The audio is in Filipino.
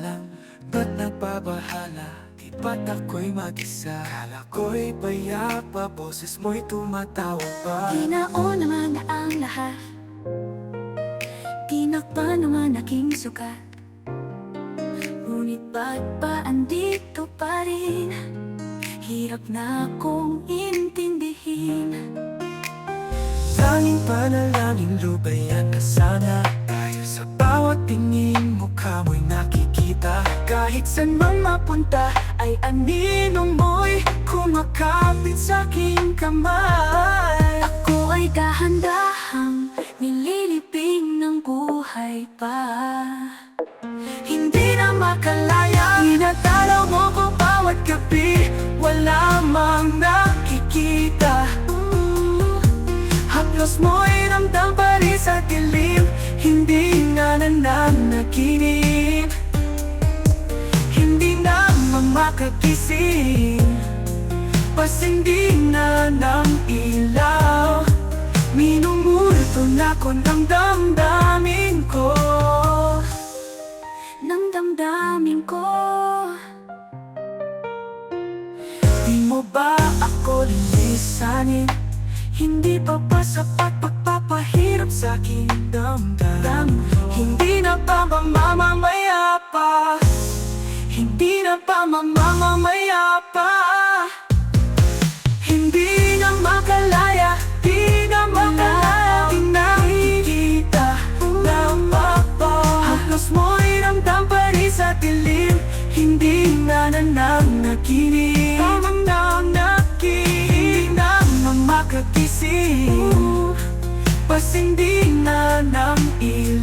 lang Ba't nagbabahala? Di ba't ako'y mag-isa? Kala ko'y payapa Boses mo'y tumatawa pa Ginaon naman na ang lahat Tinakpan naman aking sukat Ngunit ba't pa andito pa rin? Hirap na akong intindihin Tanging panalangin lubayan ka sana tingin mukha mo'y nakikita. Kahit saan man mapunta ay aninong mo'y Kumakapit sa aking kamay. Ako ay dahan-dahang nililibing ng buhay pa. Hindi na makalaya. Inatalaw mo ko bawat gabi. Wala mang nakikita. Haplos mo'y makakising Pasindi na ng ilaw. Minumulto na ko ng damdamin ko. Ng damdamin ko. Di mo ba ako linisanin? Hindi pa sapat Halos mo'y ramdam pa rin sa dilim. Hindi na nananaginip Tamang nananaginip Hindi na makakising. Pasindi na ng ilaw Minumulto na ko ng